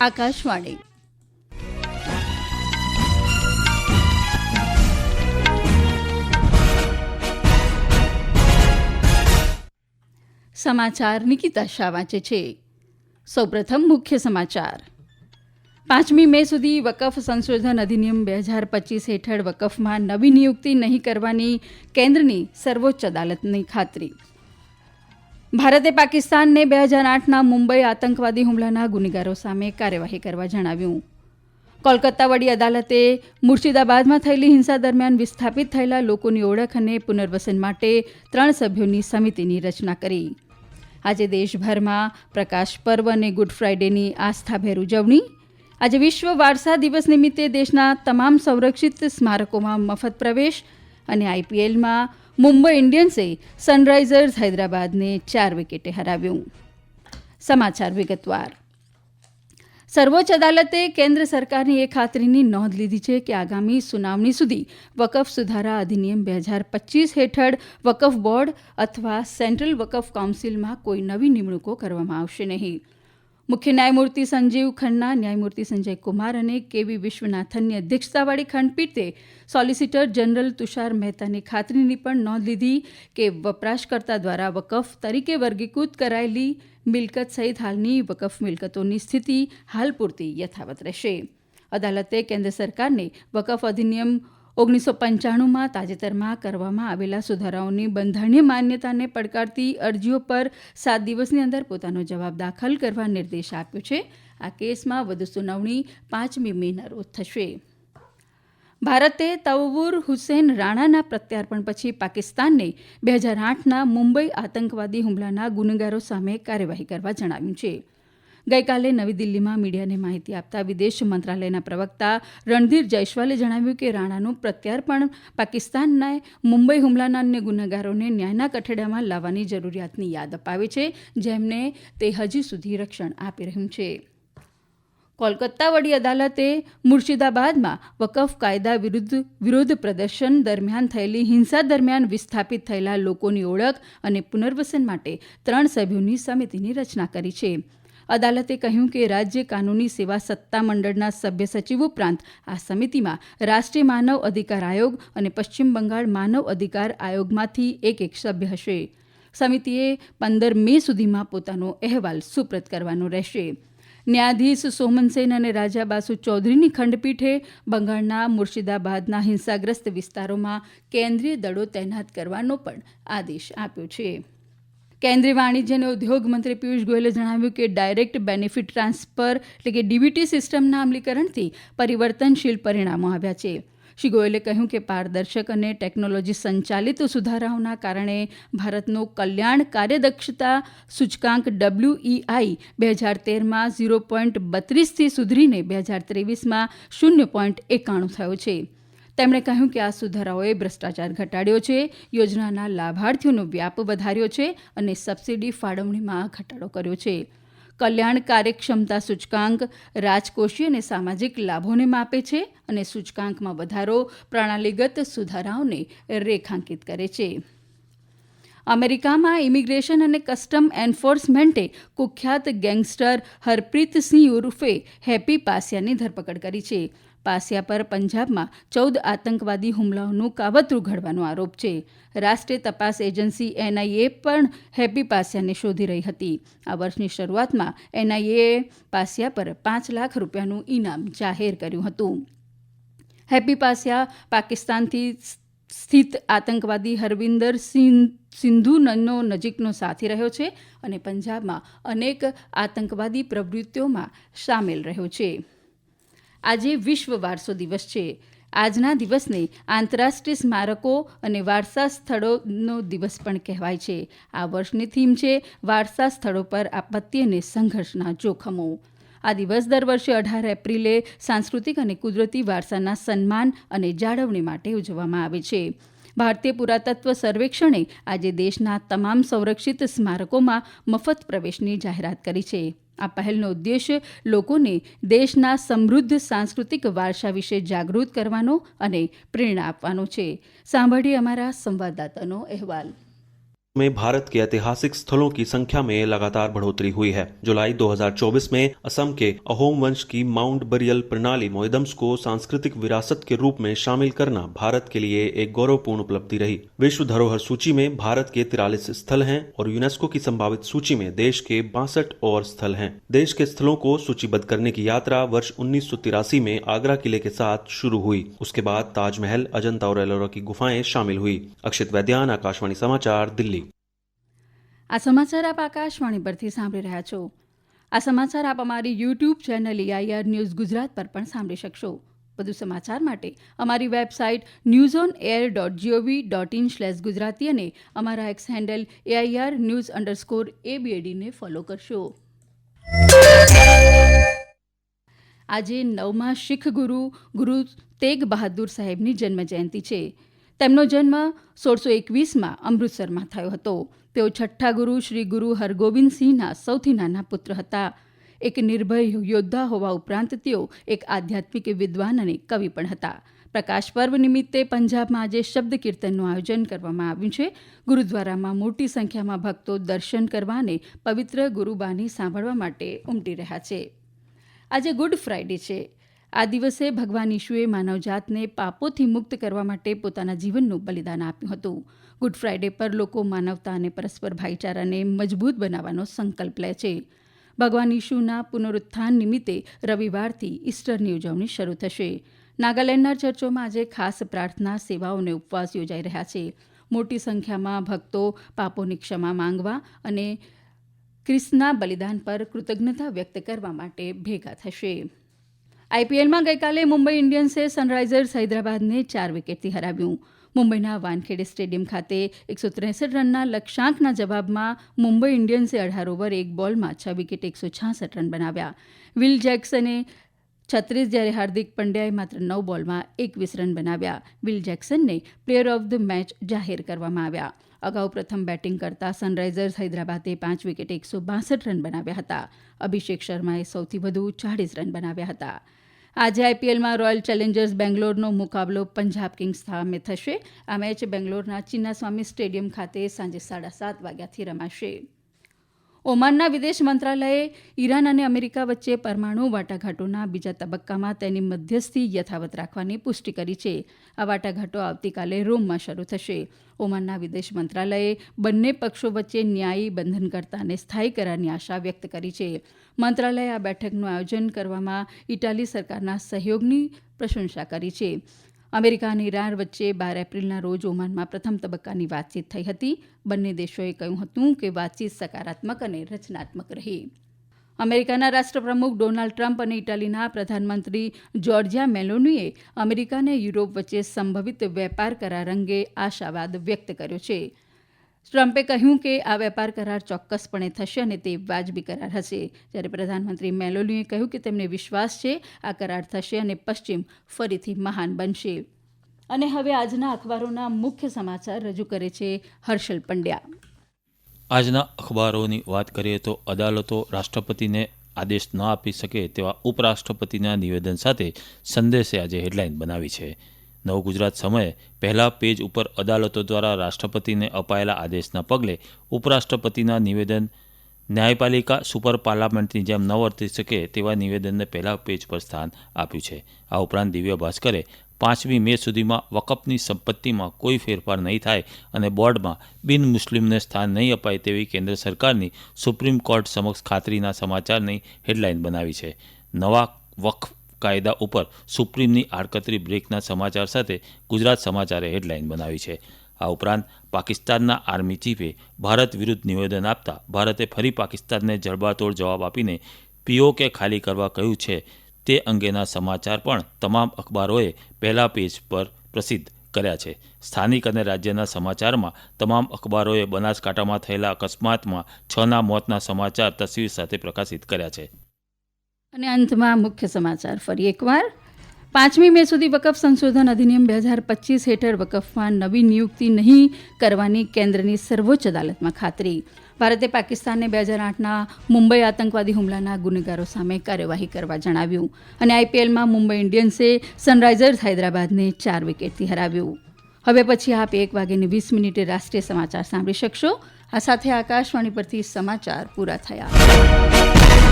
આકાશવાણી. સમાચાર નિકિતા શાહ વાંચે છે. સૌપ્રથમ મુખ્ય સમાચાર. પાંચમી મે સુધી વકફ સંશોધન અધિનિયમ બે હજાર પચીસ હેઠળ વકફમાં નવી નિયુક્તિ નહીં કરવાની કેન્દ્રની સર્વોચ્ચ અદાલતની ખાતરી. ભારતે પાકિસ્તાનને બે હજાર આઠના મુંબઈ આતંકવાદી હુમલાના ગુનેગારો સામે કાર્યવાહી કરવા જણાવ્યું. કોલકાતા વડી અદાલતે મુર્શિદાબાદમાં થયેલી હિંસા દરમિયાન વિસ્થાપિત થયેલા લોકોની ઓળખ અને પુનર્વસન માટે ત્રણ સભ્યોની સમિતિની રચના કરી. આજે દેશભરમાં પ્રકાશ પર્વ અને ગુડ ફ્રાઇડેની આસ્થાભેર ઉજવણી. આજે વિશ્વ વારસા દિવસ નિમિત્તે દેશના તમામ સંરક્ષિત સ્મારકોમાં મફત પ્રવેશ અને આઈપીએલમાં મુંબઈ ઇન્ડિયન્સે સનરાઇઝર્સ હૈદરાબાદને ચાર વિકેટે હરાવ્યું. સમાચાર વિગતવાર. સર્વોચ્ચ અદાલતે કેન્દ્ર સરકારની એ ખાતરીની નોંધ લીધી છે કે આગામી સુનાવણી સુધી વકફ સુધારા અધિનિયમ બે હજાર પચીસ હેઠળ વકફ બોર્ડ અથવા સેન્ટ્રલ વકફ કાઉન્સિલમાં કોઈ નવી નિમણૂકો કરવામાં આવશે નહીં. મુખ્ય ન્યાયમૂર્તિ સંજીવ ખન્ના, ન્યાયમૂર્તિ સંજય કુમાર અને કેવી વિશ્વનાથનની અધ્યક્ષતાવાળી ખંડપીઠે સોલિસિટર જનરલ તુષાર મહેતાની ખાતરીની પણ નોંધ લીધી કે વપરાશકર્તા દ્વારા વકફ તરીકે વર્ગીકૃત કરાયેલી મિલકત સહિત હાલની વકફ મિલકતોની સ્થિતિ હાલ પૂરતી યથાવત રહેશે. અદાલતે કેન્દ્ર સરકારને વકફ અધિનિયમ ઓગણીસો પંચાણુંમાં તાજેતરમાં કરવામાં આવેલા સુધારાઓની બંધારણીય માન્યતાને પડકારતી અરજીઓ પર સાત દિવસની અંદર પોતાનો જવાબ દાખલ કરવા નિર્દેશ આપ્યો છે. આ કેસમાં વધુ સુનાવણી પાંચમી મેના રોજ થશે. ભારતે તવવુર હુસેન રાણાના પ્રત્યાર્પણ પછી પાકિસ્તાનને બે હજાર આઠના મુંબઈ આતંકવાદી હુમલાના ગુનેગારો સામે કાર્યવાહી કરવા જણાવ્યું છે. ગઈકાલે નવી દિલ્હીમાં મીડિયાને માહિતી આપતા વિદેશ મંત્રાલયના પ્રવક્તા રણધીર જયસ્વાલે જણાવ્યું કે રાણાનું પ્રત્યાર્પણ પાકિસ્તાનના મુંબઈ હુમલાના અન્ય ગુનેગારોને ન્યાયના કઠેડામાં લાવવાની જરૂરિયાતની યાદ અપાવે છે, જેમને તે હજી સુધી રક્ષણ આપી રહ્યું છે. કોલકાતા વડી અદાલતે મુર્શિદાબાદમાં વકફ કાયદા વિરુદ્ધ વિરોધ પ્રદર્શન દરમિયાન થયેલી હિંસા દરમિયાન વિસ્થાપિત થયેલા લોકોની ઓળખ અને પુનર્વસન માટે ત્રણ સભ્યોની સમિતિની રચના કરી છે. અદાલતે કહ્યું કે રાજ્ય કાનૂની સેવા સત્તામંડળના સભ્ય સચિવ ઉપરાંત આ સમિતિમાં રાષ્ટ્રીય માનવ અધિકાર આયોગ અને પશ્ચિમ બંગાળ માનવ અધિકાર આયોગમાંથી એક એક સભ્ય હશે. સમિતિએ પંદર મે સુધીમાં પોતાનો અહેવાલ સુપ્રત કરવાનો રહેશે. ન્યાયાધીશ સોમન સેન અને રાજા બાસુ ચૌધરીની ખંડપીઠે બંગાળના મુર્શિદાબાદના હિંસાગ્રસ્ત વિસ્તારોમાં કેન્દ્રીય દળો તૈનાત કરવાનો પણ આદેશ આપ્યો છે. કેન્દ્રીય વાણિજ્ય અને ઉદ્યોગ મંત્રી પિયુષ ગોયલે જણાવ્યું કે ડાયરેક્ટ બેનિફિટ ટ્રાન્સફર એટલે કે ડીબીટી સિસ્ટમના અમલીકરણથી પરિવર્તનશીલ પરિણામો આવ્યા છે. શ્રી ગોયલે કહ્યું કે પારદર્શક અને ટેકનોલોજી સંચાલિત સુધારાઓના કારણે ભારતનો કલ્યાણ કાર્યદક્ષતા સૂચકાંક ડબલ્યુઈઆઈ બે હજાર તેરમાં ઝીરો પોઈન્ટ બત્રીસથી સુધરીને બે હજાર ત્રેવીસમાં શૂન્ય પોઈન્ટ એકાણું થયો છે. તેમણે કહ્યું કે આ સુધારાઓએ ભ્રષ્ટાચાર ઘટાડ્યો છે, યોજનાના લાભાર્થીઓનો વ્યાપ વધાર્યો છે અને સબસિડી ફાળવણીમાં ઘટાડો કર્યો છે. કલ્યાણ કાર્યક્ષમતા સૂચકાંક રાજકોષીય અને સામાજિક લાભોને માપે છે અને સૂચકાંકમાં વધારો પ્રણાલીગત સુધારાઓને રેખાંકિત કરે છે. અમેરિકામાં ઇમિગ્રેશન અને કસ્ટમ એન્ફોર્સમેન્ટે કુખ્યાત ગેંગસ્ટર હરપ્રીત સિંહ ઉર્ફે હેપી પાસિયાની ધરપકડ કરી છે. પાસિયા પર પંજાબમાં ચૌદ આતંકવાદી હુમલાઓનું કાવતરું ઘડવાનો આરોપ છે. રાષ્ટ્રીય તપાસ એજન્સી એનઆઈએ પણ હેપી પાસિયાને શોધી રહી હતી. આ વર્ષની શરૂઆતમાં એનઆઈએ પાસિયા પર પાંચ લાખ રૂપિયાનું ઇનામ જાહેર કર્યું હતું. હેપી પાસિયા પાકિસ્તાનથી સ્થિત આતંકવાદી હરવિંદર સિંધુ નનો નજીકનો સાથી રહ્યો છે અને પંજાબમાં અનેક આતંકવાદી પ્રવૃત્તિઓમાં સામેલ રહ્યો છે. આજે વિશ્વ વારસો દિવસ છે. આજના દિવસને આંતરરાષ્ટ્રીય સ્મારકો અને વારસા સ્થળોનો દિવસ પણ કહેવાય છે. આ વર્ષની થીમ છે વારસા સ્થળો પર આપત્તિ અને સંઘર્ષના જોખમો. આ દિવસ દર વર્ષે અઢાર એપ્રિલે સાંસ્કૃતિક અને કુદરતી વારસાના સન્માન અને જાળવણી માટે ઉજવવામાં આવે છે. ભારતીય પુરાતત્વ સર્વેક્ષણે આજે દેશના તમામ સંરક્ષિત સ્મારકોમાં મફત પ્રવેશની જાહેરાત કરી છે. આ પહેલનો ઉદ્દેશ્ય લોકોને દેશના સમૃદ્ધ સાંસ્કૃતિક વારસા વિશે જાગૃત કરવાનો અને પ્રેરણા આપવાનો છે. સાંભળીએ અમારા સંવાદદાતાનો અહેવાલ. में भारत के ऐतिहासिक स्थलों की संख्या में लगातार बढ़ोतरी हुई है। जुलाई 2024 में असम के अहोम वंश की माउंट बरियल प्रणाली मोइदम्स को सांस्कृतिक विरासत के रूप में शामिल करना भारत के लिए एक गौरवपूर्ण उपलब्धि रही। विश्व धरोहर सूची में भारत के तिरालीस स्थल हैं और यूनेस्को की संभावित सूची में देश के बासठ और स्थल हैं। देश के स्थलों को सूचीबद्ध करने की यात्रा वर्ष उन्नीस सौ तिरासी में आगरा किले के साथ शुरू हुई। उसके बाद ताजमहल, अजंता और एलोरा की गुफाएँ शामिल हुई। अक्षित वैद्यान, आकाशवाणी समाचार, दिल्ली। આ સમાચાર આપ આકાશવાણી પરથી સાંભળી રહ્યા છો. આ સમાચાર આપ અમારી YouTube channel AIR news Gujarat પર પણ સાંભળી શકશો. વધુ સમાચાર માટે અમારી website news on air dot gov dot in slash Gujarati અને અમારા X handle AIR news underscore એબીએડીને follow કરશો. આજે નવમા શીખ ગુરુ ગુરુ તેગ બહાદુર સાહેબની જન્મજયંતિ છે. તેમનો જન્મ સોળસો એકવીસમાં અમૃતસરમાં થયો હતો. તેઓ છઠ્ઠા ગુરુ શ્રી ગુરુ હરગોવિંદસિંહના સૌથી નાના પુત્ર હતા. એક નિર્ભય યોદ્ધા હોવા ઉપરાંત તેઓ એક આધ્યાત્મિક વિદ્વાન અને કવિ પણ હતા. પ્રકાશ પર્વ નિમિત્તે પંજાબમાં આજે શબ્દ કીર્તનનું આયોજન કરવામાં આવ્યું છે. ગુરુદ્વારામાં મોટી સંખ્યામાં ભક્તો દર્શન કરવા અને પવિત્ર ગુરુબાની સાંભળવા માટે ઉમટી રહ્યા છે. આજે ગુડ ફ્રાઇડે છે. આ દિવસે ભગવાન ઈશુએ માનવજાતને પાપોથી મુક્ત કરવા માટે પોતાના જીવનનું બલિદાન આપ્યું હતું. ગુડ ફ્રાઇડે પર લોકો માનવતા અને પરસ્પર ભાઈચારાને મજબૂત બનાવવાનો સંકલ્પ લે છે. ભગવાન ઈશુના પુનરુત્થાન નિમિત્તે રવિવારથી ઈસ્ટરની ઉજવણી શરૂ થશે. નાગાલેન્ડના ચર્ચોમાં આજે ખાસ પ્રાર્થના, સેવાઓ અને ઉપવાસ યોજાઈ રહ્યા છે. મોટી સંખ્યામાં ભક્તો પાપોની ક્ષમા માંગવા અને ક્રિસ્તના બલિદાન પર કૃતજ્ઞતા વ્યક્ત કરવા માટે ભેગા થશે. આઈપીએલમાં ગઈકાલે મુંબઈ ઇન્ડિયન્સે સનરાઇઝર્સ હૈદરાબાદને ચાર વિકેટથી હરાવ્યું. મુંબઈના વાનખેડે સ્ટેડિયમ ખાતે એકસો ત્રેસઠ રનના લક્ષ્યાંકના જવાબમાં મુંબઈ ઇન્ડિયન્સે અઢાર ઓવર, એક બોલમાં છ વિકેટ એકસો છાસઠ રન બનાવ્યા. વિલ જેક્સને છત્રીસ જ્યારે હાર્દિક પંડ્યાએ માત્ર નવ બોલમાં એકવીસ રન બનાવ્યા. વિલ જેક્સનને પ્લેયર ઓફ ધ મેચ જાહેર કરવામાં આવ્યા. અગાઉ પ્રથમ બેટિંગ કરતા સનરાઇઝર્સ હૈદરાબાદે પાંચ વિકેટે એકસો બાસઠ રન બનાવ્યા હતા. અભિષેક શર્માએ સૌથી વધુ ચાળીસ રન બનાવ્યા હતા. આજે આઈપીએલમાં રોયલ ચેલેન્જર્સ બેંગ્લોરનો મુકાબલો પંજાબ કિંગ્સ સામે થશે. આ મેચ બેંગ્લોરના ચિન્નાસ્વામી સ્ટેડિયમ ખાતે સાંજે સાડા સાત વાગ્યાથી રમાશે. ઓમાનના વિદેશ મંત્રાલયે ઈરાન અને અમેરિકા વચ્ચે પરમાણુ વાટાઘાટોના બીજા તબક્કામાં તેની મધ્યસ્થી યથાવત રાખવાની પુષ્ટિ કરી છે. આ વાટાઘાટો આવતીકાલે રોમમાં શરૂ થશે. ઓમાનના વિદેશ મંત્રાલયે બંને પક્ષો વચ્ચે ન્યાયી બંધનકર્તા અને સ્થાયી કરારની આશા વ્યક્ત કરી છે. મંત્રાલયે આ બેઠકનું આયોજન કરવામાં ઇટાલી સરકારના સહયોગની પ્રશંસા કરી છે. અમેરિકા અને ઇરાન વચ્ચે બાર એપ્રિલના રોજ ઓમાનમાં પ્રથમ તબક્કાની વાતચીત થઈ હતી. બંને દેશોએ કહ્યું હતું કે વાતચીત સકારાત્મક અને રચનાત્મક રહી. અમેરિકાના રાષ્ટ્રપ્રમુખ ડોનાલ્ડ ટ્રમ્પ અને ઇટાલીના પ્રધાનમંત્રી જ્યોર્જિયા મેલોનીએ અમેરિકા અને યુરોપ વચ્ચે સંભવિત વેપાર કરાર અંગે આશાવાદ વ્યક્ત કર્યો છે. ટ્રમ્પે કહ્યું કે આ વેપાર કરાર ચોક્કસપણે થશે અને તે વાજબી કરાર હશે. જ્યારે પ્રધાનમંત્રી મેલોનીએ કહ્યું કે તેમને વિશ્વાસ છે, આ કરાર થશે અને પશ્ચિમ ફરીથી મહાન બનશે. અને હવે આજના અખબારોના મુખ્ય સમાચાર રજૂ કરે છે હર્ષલ પંડ્યા. આજના અખબારોની વાત કરીએ તો અદાલતો રાષ્ટ્રપતિને આદેશ ન આપી શકે તેવા ઉપરાષ્ટ્રપતિના નિવેદન સાથે સંદેશે આજે હેડલાઇન બનાવી છે. નવ ગુજરાત સમયે પહેલા પેજ ઉપર અદાલતો દ્વારા રાષ્ટ્રપતિને અપાયેલા આદેશના પગલે ઉપરાષ્ટ્રપતિના નિવેદન ન્યાયપાલિકા સુપર પાર્લામેન્ટની જેમ ન વર્તી શકે તેવા નિવેદનને પહેલા પેજ પર સ્થાન આપ્યું છે. આ ઉપરાંત દિવ્ય ભાસ્કરે પાંચમી મે સુધીમાં વકફની સંપત્તિમાં કોઈ ફેરફાર નહીં થાય અને બોર્ડમાં બિન મુસ્લિમને સ્થાન નહીં અપાય તેવી કેન્દ્ર સરકારની સુપ્રીમ કોર્ટ સમક્ષ ખાતરીના સમાચારની હેડલાઇન બનાવી છે. નવા વકફ કાયદા ઉપર સુપ્રીમની આડકતરી બ્રેકના સમાચાર સાથે ગુજરાત સમાચારે હેડલાઇન બનાવી છે. આ ઉપરાંત પાકિસ્તાનના આર્મી ચીફે ભારત વિરુદ્ધ નિવેદન આપતા ભારતે ફરી પાકિસ્તાનને જડબાતોડ જવાબ આપીને પીઓકે ખાલી કરવા કહ્યું છે તે અંગેના સમાચાર પણ તમામ અખબારોએ પહેલા પેજ પર પ્રસિદ્ધ કર્યા છે. સ્થાનિક અને રાજ્યના સમાચારમાં તમામ અખબારોએ બનાસકાંઠામાં થયેલા અકસ્માતમાં છના મોતના સમાચાર તસવીર સાથે પ્રકાશિત કર્યા છે. અને અંતમાં મુખ્ય સમાચાર. ફરી એકવાર, પાંચમી મે સુધી વકફ સંશોધન અધિનિયમ બે હજાર પચીસ હેઠળ વકફમાં નવી નિયુક્તિ નહીં કરવાની કેન્દ્રની સર્વોચ્ચ અદાલતમાં ખાતરી. ભારતે પાકિસ્તાનને બે હજાર આઠના મુંબઈ આતંકવાદી હુમલાના ગુનેગારો સામે કાર્યવાહી કરવા જણાવ્યું અને આઈપીએલમાં મુંબઈ ઇન્ડિયન્સે સનરાઇઝર્સ હૈદરાબાદને ચાર વિકેટથી હરાવ્યું. હવે પછી આપ એક વાગ્યાની વીસ મિનિટે રાષ્ટ્રીય સમાચાર સાંભળી શકશો. આ સાથે આકાશવાણી પરથી સમાચાર પૂરા થયા.